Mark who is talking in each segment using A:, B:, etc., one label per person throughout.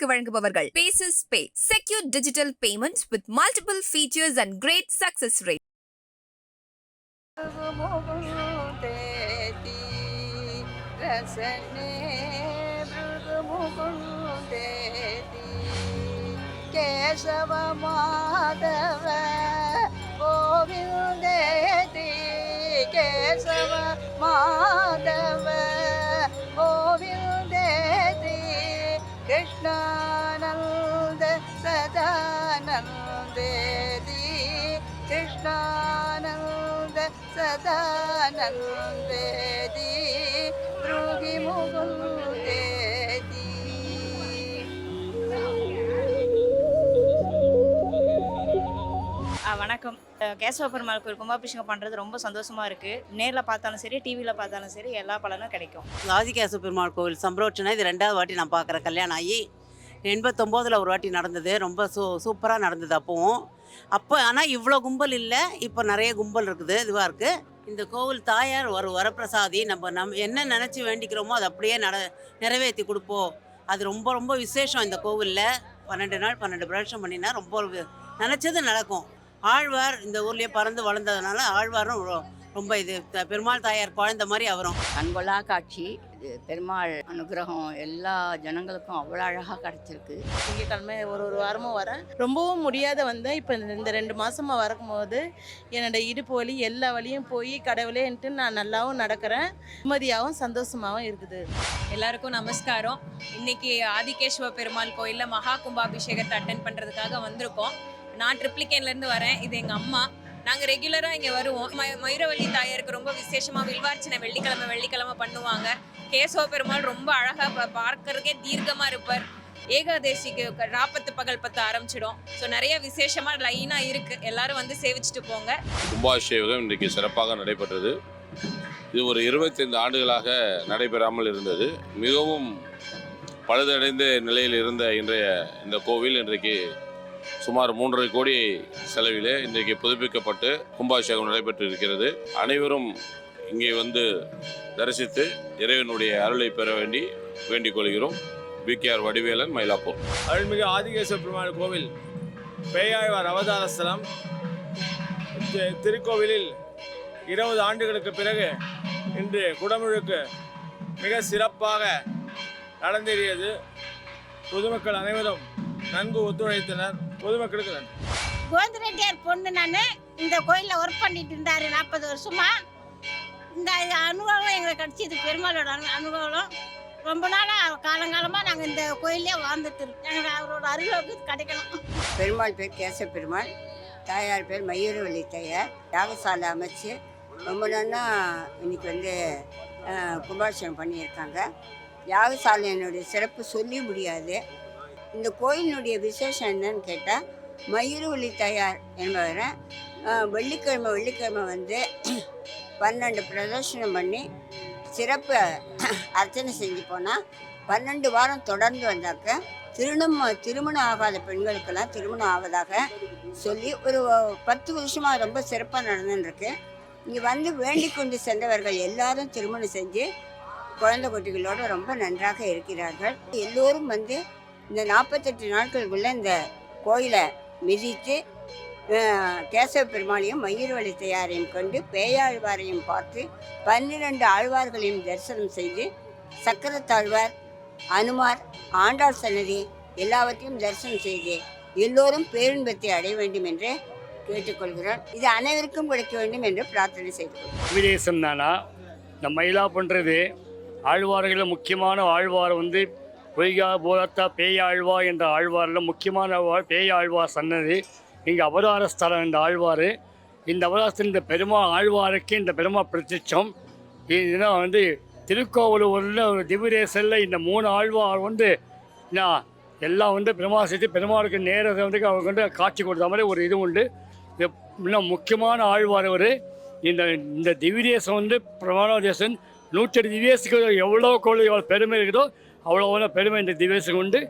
A: உங்களுக்கு வழங்குபவர்கள். Paysys pay secure digital payment with multiple features and great success rate
B: Keshava Madhava கோவிந்தேதி. Keshava
C: Madhava வணக்கம். கேசவ பெருமாள் கோயில் கும்பாபிஷேகம் பண்ணுறது ரொம்ப சந்தோஷமாக இருக்குது நேரில் பார்த்தாலும் சரி டிவியில் பார்த்தாலும் சரி எல்லா பலனும் கிடைக்கும்.
D: லாதி கேசவ பெருமாள் கோவில் சம்பரோட்சனை இது ரெண்டாவது வாட்டி நான் பார்க்குறேன். கல்யாணம் ஆகி எண்பத்தொம்போதில் ஒரு வாட்டி நடந்தது. ரொம்ப சூ சூப்பராக நடந்தது அப்போவும். அப்போ ஆனால் இவ்வளோ கும்பல் இல்லை. இப்போ நிறைய கும்பல் இருக்குது இதுவாக இருக்குது இந்த கோவில் தாயார் ஒரு வரப்பிரசாதி. நம்ம நம் என்ன நினச்சி வேண்டிக்கிறோமோ அதை அப்படியே நட நிறைவேற்றி கொடுப்போம். அது ரொம்ப ரொம்ப விசேஷம் இந்த கோவிலில். பன்னெண்டு நாள் பன்னெண்டு பிரதட்சம் பண்ணினா ரொம்ப நினச்சது நடக்கும். ஆழ்வார் இந்த ஊர்லேயே பறந்து வளர்ந்ததுனால ஆழ்வாரும் ரொம்ப இது த- பெருமாள் தாயார் குழந்த மாதிரி அவரும்.
E: கண்கொள்ளா காட்சி. பெருமாள் அனுகிரகம் எல்லா ஜனங்களுக்கும் அவ்வளோ அழகாக கிடச்சிருக்கு.
F: திங்கக்கிழமை ஒரு ஒரு வாரமும் வரேன். ரொம்பவும் முடியாத வந்தேன். இப்போ இந்த ரெண்டு மாசமா வரும்போது என்னோட இடுப்பு வலி எல்லா வலியும் போய் கடவுளேன்ட்டு நான் நல்லாவும் நடக்கிறேன். நிம்மதியாகவும் சந்தோஷமாகவும் இருக்குது.
G: எல்லாருக்கும் நமஸ்காரம். இன்னைக்கு ஆதிகேஸ்வர பெருமாள் கோயிலில் மகா கும்பாபிஷேகத்தை அட்டன் பண்ணுறதுக்காக வந்திருக்கோம். நான் ட்ரிப்ளிகேன்லேருந்து வரேன். இது எங்கள் அம்மா. நாங்கள் ரெகுலராக இங்கே வருவோம். ம மயூரவள்ளி தாயாருக்கு ரொம்ப விசேஷமாக வில்வார்ச்சனை வெள்ளிக்கிழமை வெள்ளிக்கிழமை பண்ணுவாங்க. கேசவ பெருமாள் ரொம்ப அழகாக ப பார்க்கறதுக்கே தீர்க்கமாக இருப்பார். ஏகாதேசிக்கு க- ராப்பத்து பகல் பத்து ஆரம்பிச்சிடும். ஸோ நிறைய விசேஷமாக லைனாக இருக்குது எல்லாரும் வந்து சேவிச்சுட்டு போங்க.
H: கும்பாபிஷேகம் இன்றைக்கு சிறப்பாக நடைபெற்றது. இது ஒரு இருபத்தைந்து ஆண்டுகளாக நடைபெறாமல் இருந்தது. மிகவும் பழுதடைந்த நிலையில் இருந்த இன்றைய இந்த கோவில் இன்றைக்கு சுமார் மூன்றரை கோடி செலவிலே இன்றைக்கு புதுப்பிக்கப்பட்டு கும்பாபிஷேகம் நடைபெற்று இருக்கிறது அனைவரும் இங்கே வந்து தரிசித்து இறைவனுடைய அருளை பெற வேண்டி வேண்டிக் கொள்கிறோம். விகேஆர் வடிவேலன் மயிலாப்பூர்.
I: அருள்மிகு ஆதிகேசவ பெருமாள் கோவில் பேயாழ்வார் அவதார ஸ்தலம் திருக்கோவிலில் இருபது ஆண்டுகளுக்கு பிறகு இன்று குடமுழுக்கு மிக சிறப்பாக நடந்தேறியது. பொதுமக்கள் அனைவரும் நன்கு ஒத்துழைத்தனர். பொதுமக்களுக்கு நன்றி.
J: கோவிந்தரெட்டியார் பொண்ணு நான் இந்த கோயிலில் ஒர்க் பண்ணிட்டு இருந்தாரு நாற்பது வருஷமா. இந்த அனுபவம் எங்களுக்கு கிடைச்சது பெருமாளோட அனு அனுபவம். ரொம்ப நாளாக காலங்காலமாக நாங்கள் இந்த கோயிலே வாழ்ந்துட்டு இருக்கோம். எங்களுக்கு அவரோட அருளுக்கு கிடைக்கணும்.
B: பெருமாள் பேர் கேச பெருமாள். தாயார் பேர் மயூரவள்ளி தாயார். யாகசாலை அமைச்சு ரொம்ப நாளா இன்னைக்கு வந்து கும்பாபிஷேகம் பண்ணியிருக்காங்க. யாகசாலையினுடைய சிறப்பு சொல்லி முடியாது. இந்த கோயிலினுடைய விசேஷம் என்னன்னு கேட்டால் மயூரவள்ளி தயார் என்பவரை வெள்ளிக்கிழமை வெள்ளிக்கிழமை வந்து பன்னெண்டு பிரதர்ஷனம் பண்ணி சிறப்பு அர்ச்சனை செஞ்சு போனால் பன்னெண்டு வாரம் தொடர்ந்து வந்தாக்க திருமணம் திருமணம் ஆகாத பெண்களுக்கெல்லாம் திருமணம் ஆவதாக சொல்லி ஒரு பத்து வருஷமாக ரொம்ப சிறப்பாக நடந்துருக்கு இங்கே வந்து வேண்டிக் கொண்டு சென்றவர்கள் எல்லாரும் திருமணம் செஞ்சு குழந்தை குட்டிகளோடு ரொம்ப நன்றாக இருக்கிறார்கள். எல்லோரும் வந்து இந்த நாற்பத்தெட்டு நாட்களுக்குள்ளே இந்த கோயிலை மிதித்து கேசவ பெருமாளையும் மயூரவழி தயாரையும் கொண்டு பேயாழ்வாரையும் பார்த்து பன்னிரண்டு ஆழ்வார்களையும் தரிசனம் செய்து சக்கரத்தாழ்வார் அனுமார் ஆண்டாள் சன்னதி எல்லாவற்றையும் தரிசனம் செய்து எல்லோரும் பேரின்பத்தை அடைய வேண்டும் என்று கேட்டுக்கொள்கிறோம் இது அனைவருக்கும் கிடைக்க வேண்டும் என்று பிரார்த்தனை செய்கிறோம்
K: விதேசம் தானா? இந்த மயிலா பண்ணுறது ஆழ்வார்களில் முக்கியமான ஆழ்வார் வந்து பொய்கா போலத்தா பேய் ஆழ்வா என்ற ஆழ்வாரில் முக்கியமான ஆழ்வார் பேய் ஆழ்வார் சன்னதி. இங்கே அவதார ஸ்தலம் இந்த ஆழ்வார் இந்த அவதாரத்தில் இந்த பெருமா ஆழ்வாருக்கு இந்த பெருமா பிரத்யட்சம். இதுதான் வந்து திருக்கோவலூரில் ஒரு திவ்யதேசத்தில் இந்த மூணு ஆழ்வார் வந்து நான் எல்லாம் வந்து பெருமா சேர்த்து பெருமாளுக்கு நேரத்தை வந்து அவங்க வந்து காட்சி கொடுத்த மாதிரி ஒரு இது உண்டு. இது இன்னும் முக்கியமான ஆழ்வார் அவர் இந்த இந்த திவ்யதேசம் வந்து பிரமாண தேசம். நூற்றடி திவ்யேசுக்கு எவ்வளோ கோவில் எவ்வளோ பெருமை இருக்குதோ அவ்வளோ பெருமை இந்த திவேசம் உண்டு.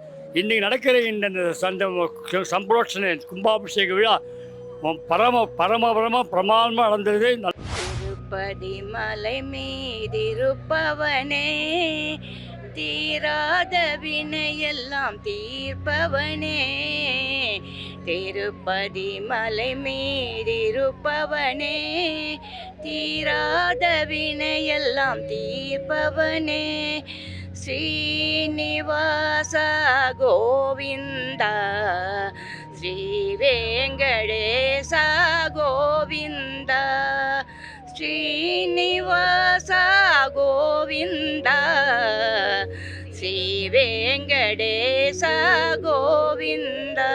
K: இன்றைக்கி நடக்கிற இந்த சந்த சம்பரோட்சண கும்பாபிஷேக விழா பரம பரமபரமாக பரம பிரமாணமாக நடந்தது
E: திருப்பதி மலை மீதிருப்பவனே தீராத வினையெல்லாம் தீர்ப்பவனே. திருப்பதி மலை மீதிருப்பவனே தீராத வினையெல்லாம் தீர்ப்பவனே. ஸ்ரீனிவாச கோவிந்தா ஸ்ரீ வெங்கடேச கோவிந்தா ஸ்ரீனிவாச கோவிந்தா ஸ்ரீ வெங்கடேச கோவிந்தா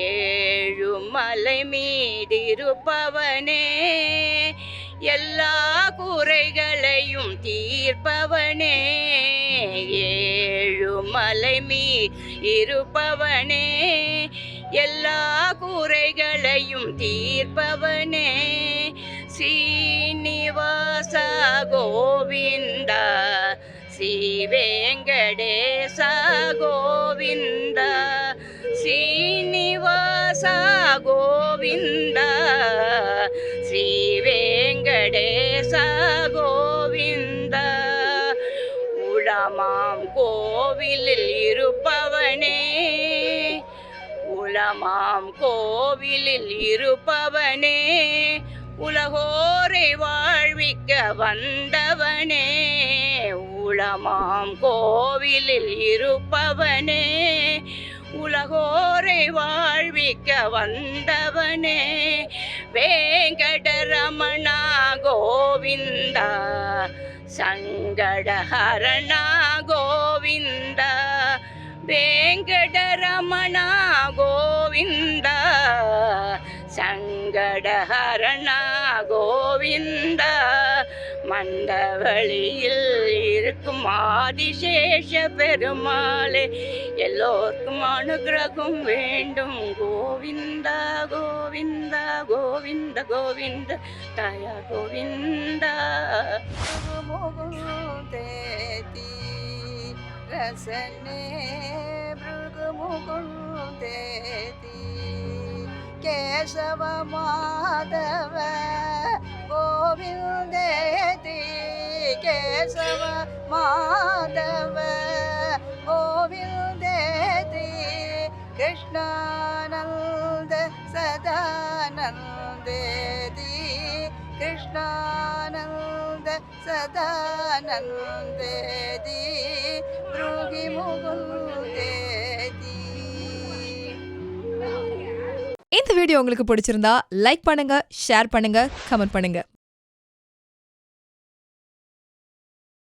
E: ஏழுமலை மீதிருப்பவனே எல்லா குறைகளையும் தீர்ப்பவனே. ஏழுமலை மீ இருப்பவனே. எல்லா குறைகளையும் தீர்ப்பவனே. ஸ்ரீனிவாச கோவிந்தா ஸ்ரீவேங்கடேச கோவிந்தா ஸ்ரீனிவாச கோவிந்தா ஸ்ரீவேங்கடே கோவிந்தா உளமாம் கோவிலில் இருப்பவனே. உளமாம் கோவிலில் இருப்பவனே. உலகோரை வாழ்விக்க வந்தவனே. உளமாம் கோவிலில் இருப்பவனே. உலகோரை வாழ்விக்க வந்தவனே. வேங்கடரமணா கோவிந்தா சங்கடஹரணா கோவிந்தா வேங்கடரமணா கோவிந்தா சங்கடஹரணா கோவிந்தா மண்டவழியில் இருக்கும் ஆதிசேஷ பெருமாளே எல்லோருக்கும் அனுகிரகம் வேண்டும் கோவிந்தா கோவிந்தா கோவிந்த கோவிந்த தாயா கோவிந்தா
B: தேதி ரசனே தேதி கேசவ மாதவ கோவிந்தேதி கேசவ மாதவ கோவிந்தேதி கிருஷ்ணானந்த சதானந்தேதி கிருஷ்ணானந்த சதானந்தேதி ருகி முகுந்தேதி
A: இந்த வீடியோ உங்களுக்கு பிடிச்சிருந்தா லைக் பண்ணுங்க ஷேர் பண்ணுங்க கமெண்ட் பண்ணுங்க.